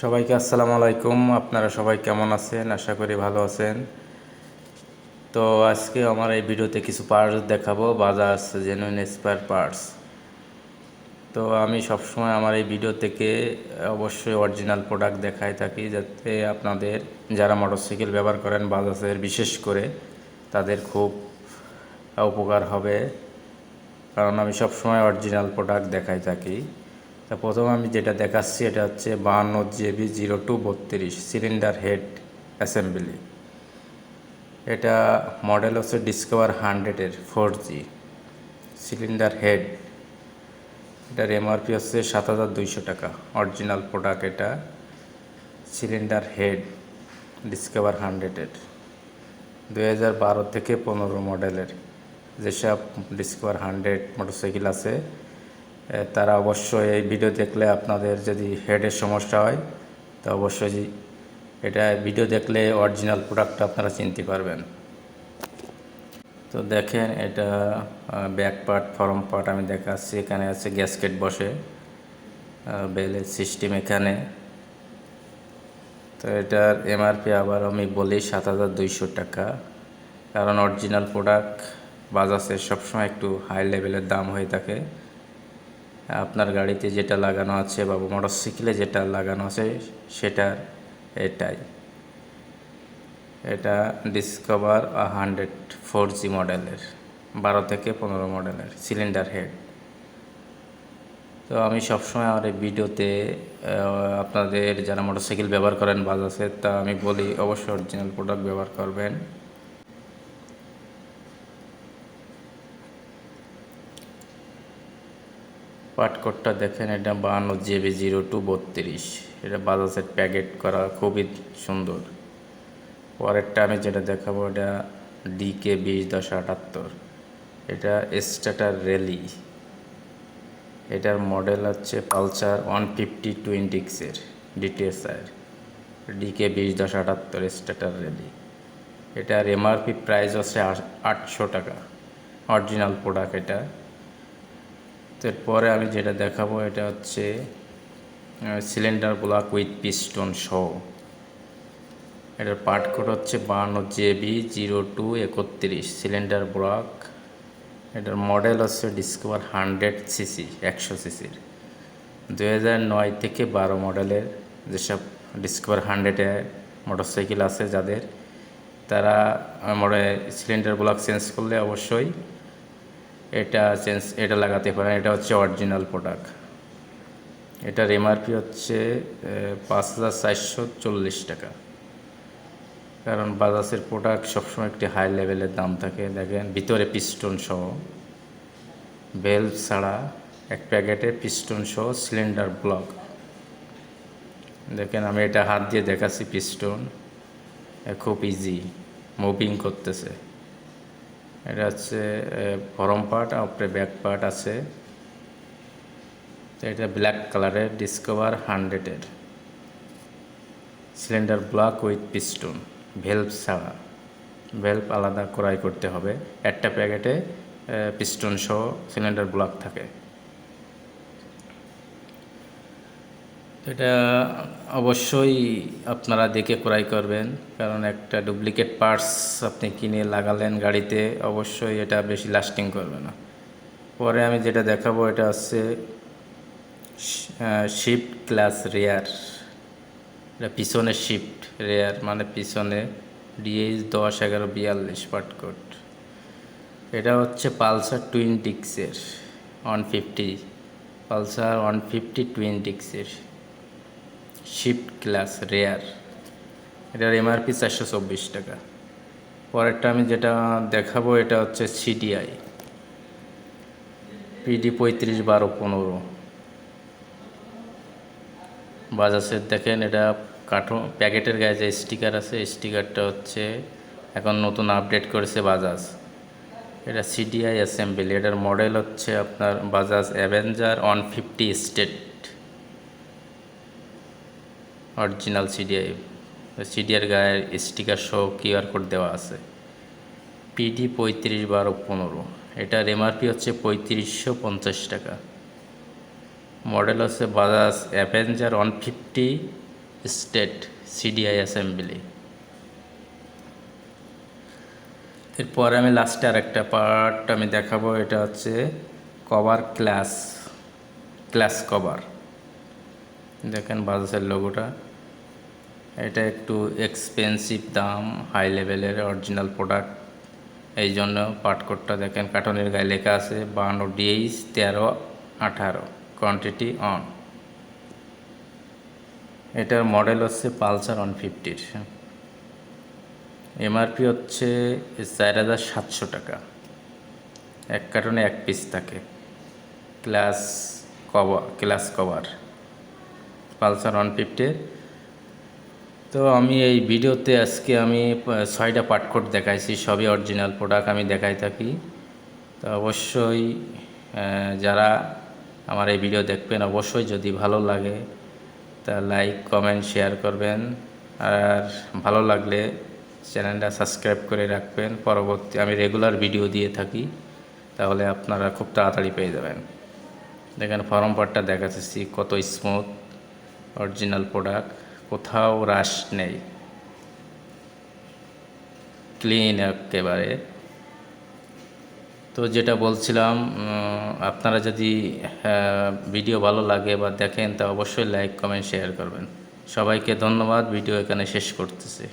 সবাইকে আসসালামু আলাইকুম। আপনারা সবাই কেমন আছেন? আশা করি ভালো আছেন। তো আজকে আমার এই ভিডিওতে কিছু পার্টস দেখাবো। বাজাজ জেনুইন স্পেয়ার পার্টস তো আমি সবসময় আমার এই ভিডিও থেকে অবশ্যই অরিজিনাল প্রোডাক্ট দেখাই থাকি, যাতে আপনাদের যারা মোটরসাইকেল ব্যবহার করেন বাজাজের বিশেষ করে, তাদের খুব উপকার হবে। কারণ আমি সবসময় অরিজিনাল প্রোডাক্ট দেখাই থাকি। তা প্রথম আমি যেটা দেখাচ্ছি, এটা হচ্ছে বাহান্ন জেবি জিরো টু বত্রিশ সিলিন্ডার হেড অ্যাসেম্বলি। এটা মডেল হচ্ছে ডিসকভার হান্ড্রেডের ফোর জি সিলিন্ডার হেড। এটার এমআরপি হচ্ছে সাত হাজার দুইশো টাকা। অরিজিনাল প্রোডাক্ট এটা সিলিন্ডার হেড ডিসকভার হান্ড্রেডের দুই হাজার বারো থেকে পনেরো মডেলের যেসব ডিসকভার হান্ড্রেড মোটরসাইকেল আছে তারা অবশ্যই এই ভিডিও দেখলে আপনাদের যদি হেডের সমস্যা হয়, তো অবশ্যই এটা ভিডিও দেখলে অরিজিনাল প্রোডাক্টটা আপনারা চিনতে পারবেন। তো দেখেন এটা ব্যাক পার্ট ফরম পার্ট আমি দেখাচ্ছি। এখানে আছে গ্যাসকেট বসে বেলের সিস্টেম এখানে। তো এটার এমআরপি আবার আমি বলি সাত হাজার দুইশো টাকা। কারণ অরিজিনাল প্রোডাক্ট বাজাজের সবসময় একটু হাই লেভেলের দাম হয়ে থাকে। আপনার গাড়িতে যেটা লাগানো আছে বা মোটরসাইকেলে যেটা লাগানো আছে সেটা এটাই। এটা ডিসকভার হান্ড্রেড ফোর জি মডেলের বারো থেকে পনেরো মডেলের সিলিন্ডার হেড তো আমি সবসময় আমার এই ভিডিওতে আপনাদের যারা মোটরসাইকেল ব্যবহার করেন বাজাজের, তা আমি বলি অবশ্যই অরিজিনাল প্রোডাক্ট ব্যবহার করবেন। পাটকোটটা দেখেন, এটা বাহান্ন জিবি জিরো টু বত্রিশ। এটা বাজাজের প্যাকেট করা, খুবই সুন্দর। পরেরটা আমি যেটা দেখাবো, এটা ডিকে বিশ দশ আটাত্তর। এটা স্টাটার র্যালি এটার মডেল হচ্ছে পালসার ওয়ান ফিফটি টুয়েন্টিক্সের ডিটিএসআর ডিকে বিশ দশ আটাত্তর স্টাটার র্যালি এটার এমআরপি প্রাইস হচ্ছে আটশো টাকা। অরিজিনাল প্রোডাক্ট এটা। এরপরে আমি যেটা দেখাবো এটা হচ্ছে সিলিন্ডার ব্লক উইথ পিস্টন সহ এটার পার্ট কোড হচ্ছে বাহান্ন জেবি জিরো টু একত্রিশ সিলিন্ডার ব্লক এটার মডেল হচ্ছে ডিসকভার হান্ড্রেড সিসি, একশো সিসির। দু নয় থেকে বারো মডেলের যেসব ডিসকভার হান্ড্রেডে মোটরসাইকেল আছে যাদের, তারা মনে সিলিন্ডার ব্লক চেঞ্জ করলে অবশ্যই এটা চেঞ্জ এটা লাগাতে পারেন। এটা হচ্ছে অরিজিনাল প্রোডাক্ট এটার এমআরপি হচ্ছে পাঁচ হাজার চারশো চল্লিশ টাকা। কারণ বাজাজের প্রোডাক্ট সবসময় একটি হাই লেভেলের দাম থাকে। দেখেন, ভিতরে পিস্টন সহ বেল ছাড়া এক প্যাকেটে পিস্টন সহ সিলিন্ডার ব্লক দেখেন, আমি এটা হাত দিয়ে দেখাচ্ছি পিস্টন খুব ইজি মুভিং করতেছে। এটা হচ্ছে ফরম পার্ট আর আপরে ব্যাক পার্ট আছে। তো এটা ব্ল্যাক কালারের ডিসকভার হান্ড্রেডের cylinder block with piston valve ছাড়া। ভেলভ আলাদা ক্রয় করতে হবে। একটা প্যাকেটে পিস্টন সহ সিলিন্ডার ব্লক থাকে। এটা অবশ্যই আপনারা দেখে ক্রয় করবেন, কারণ একটা ডুপ্লিকেট পার্টস আপনি কিনে লাগালেন গাড়িতে, অবশ্যই এটা বেশি লাস্টিং করবে না। পরে আমি যেটা দেখাবো, এটা হচ্ছে শিফট ক্লাস রেয়ার। এটা পিছনে শিফট রেয়ার মানে পিছনে ডিএইচ দশ এগারো বিয়াল্লিশ পাটকোট। এটা হচ্ছে Pulsar twin ডিক্সের one fifty, Pulsar one fifty twin ডিক্সের shift clutch rare. এটার এমআরপি চারশো চব্বিশ টাকা। পরেরটা আমি যেটা দেখাবো, এটা হচ্ছে সিডিআই পিডি পঁয়ত্রিশ বারো পনেরো। বাজাজের দেখেন, এটা কাঠো প্যাকেটের গায়ে যে স্টিকার আছে, স্টিকারটা হচ্ছে এখন নতুন আপডেট করেছে বাজাজ। এটা সিডিআই অ্যাসেম্বলি এটার মডেল হচ্ছে আপনার Bajaj Avenger one fifty street. Original CDI CDR গায়ের স্টিকার সহ কিউআর কোড দেওয়া আছে। পিডি পঁয়ত্রিশ বারো পনেরো। এটার এমআরপি হচ্ছে পঁয়ত্রিশশো পঞ্চাশ টাকা। মডেল হচ্ছে Bajaj Avenger one fifty street CDI assembly এরপর আমি লাস্টে আর একটা পার্ট আমি দেখাবো, এটা হচ্ছে কভার ক্লাস ক্লাস কভার দেখেন বাজাজের লোগোটা এটা একটু এক্সপেন্সিভ দাম হাই লেভেলের অরিজিনাল প্রোডাক্ট এই জন্য পাটকোটটা দেখেন কার্টনের গায়ে লেখা আছে, বান্ন ডিএইচ তেরো, আঠারো। কোয়ান্টিটি অন এটার মডেল হচ্ছে পালসার ওয়ান ফিফটির। এমআরপি হচ্ছে চার হাজার সাতশো টাকা। এক কার্টনে এক পিস থাকে। Clutch cover clutch cover Pulsar one ফিফটির। তো আমি এই ভিডিওতে আজকে আমি ছয়টা পাটকোট দেখাইছি, সবই অরিজিনাল প্রোডাক্ট আমি দেখাই থাকি। তো অবশ্যই যারা আমার এই ভিডিও দেখবেন, অবশ্যই যদি ভালো লাগে, তা লাইক, কমেন্ট, শেয়ার করবেন। আর ভালো লাগলে চ্যানেলটা সাবস্ক্রাইব করে রাখবেন। পরবর্তী, আমি রেগুলার ভিডিও দিয়ে থাকি, তাহলে আপনারা খুব তাড়াতাড়ি পেয়ে যাবেন। দেখেন, ফর্ম পার্টটা দেখাচ্ছি কত স্মুথ অরিজিনাল প্রোডাক্ট, কোথাও রাশ নেই। ক্লিন একেবারে। তো যেটা বলছিলাম আপনারা যদি ভিডিও ভালো লাগে বা দেখেন, তা অবশ্যই লাইক, কমেন্ট, শেয়ার করবেন। সবাইকে ধন্যবাদ, ভিডিও এখানে শেষ করতেছি।